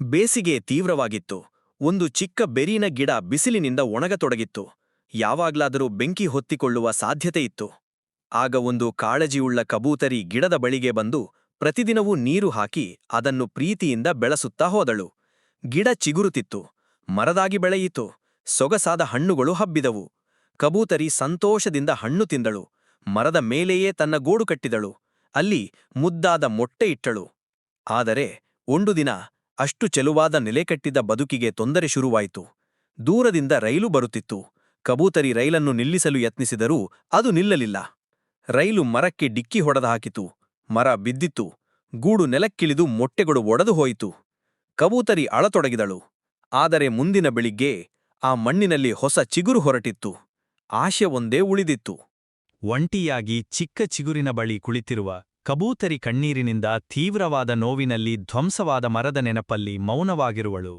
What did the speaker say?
ಬೇಸಿಗೆ ತೀವ್ರವಾಗಿತ್ತು. ಒಂದು ಚಿಕ್ಕ ಬೆರಿನ ಗಿಡ ಬಿಸಿಲಿನಿಂದ ಒಣಗತೊಡಗಿತ್ತು. ಯಾವಾಗ್ಲಾದರೂ ಬೆಂಕಿ ಹೊತ್ತಿಕೊಳ್ಳುವ ಸಾಧ್ಯತೆಯಿತ್ತು ಆಗ ಒಂದು ಕಾಳಜಿಯುಳ್ಳ ಕಬೂತರಿ ಗಿಡದ ಬಳಿಗೆ ಬಂದು ಪ್ರತಿದಿನವೂ ನೀರು ಹಾಕಿ ಅದನ್ನು ಪ್ರೀತಿಯಿಂದ ಬೆಳೆಸುತ್ತಾ ಹೋದಳು. ಗಿಡ ಚಿಗುರುತ್ತಿತ್ತು ಮರದಾಗಿ ಬೆಳೆಯಿತು. ಸೊಗಸಾದ ಹಣ್ಣುಗಳು ಹಬ್ಬಿದವು. ಕಬೂತರಿ ಸಂತೋಷದಿಂದ ಹಣ್ಣು ತಿಂದಳು. ಮರದ ಮೇಲೆಯೇ ತನ್ನ ಗೂಡು ಕಟ್ಟಿದಳು. ಅಲ್ಲಿ ಮುದ್ದಾದ ಮೊಟ್ಟೆ ಇಟ್ಟಳು. ಆದರೆ, ಒಂದು ದಿನ ಅಷ್ಟು ಚೆಲುವಾದ ನೆಲೆಕಟ್ಟಿದ ಬದುಕಿಗೆ ತೊಂದರೆ ಶುರುವಾಯಿತು. ದೂರದಿಂದ ರೈಲು ಬರುತ್ತಿತ್ತು. ಕಬೂತರಿ ರೈಲನ್ನು ನಿಲ್ಲಿಸಲು ಯತ್ನಿಸಿದರೂ ಅದು ನಿಲ್ಲಲಿಲ್ಲ. ರೈಲು ಮರಕ್ಕೆ ಡಿಕ್ಕಿ ಹೊಡೆದ ಹಾಕಿತು. ಮರ ಬಿದ್ದಿತ್ತು. ಗೂಡು ನೆಲಕ್ಕಿಳಿದು ಮೊಟ್ಟೆಗಳು ಒಡೆದು ಹೋಯಿತು. ಕಬೂತರಿ ಅಳತೊಡಗಿದಳು. ಆದರೆ ಮುಂದಿನ ಬೆಳಿಗ್ಗೆ ಆ ಮಣ್ಣಿನಲ್ಲಿ ಹೊಸ ಚಿಗುರು ಹೊರಟಿತ್ತು. ಆಶೆ ಒಂದೇ ಉಳಿದಿತ್ತು. ಒಂಟಿಯಾಗಿ ಚಿಕ್ಕ ಚಿಗುರಿನ ಬಳಿ ಕುಳಿತಿರುವ ಕಬೂತರಿ ಕಣ್ಣೀರಿನಿಂದ ತೀವ್ರವಾದ ನೋವಿನಲ್ಲಿ ಧ್ವಂಸವಾದ ಮರದ ನೆನಪಲ್ಲಿ ಮೌನವಾಗಿರುವಳು.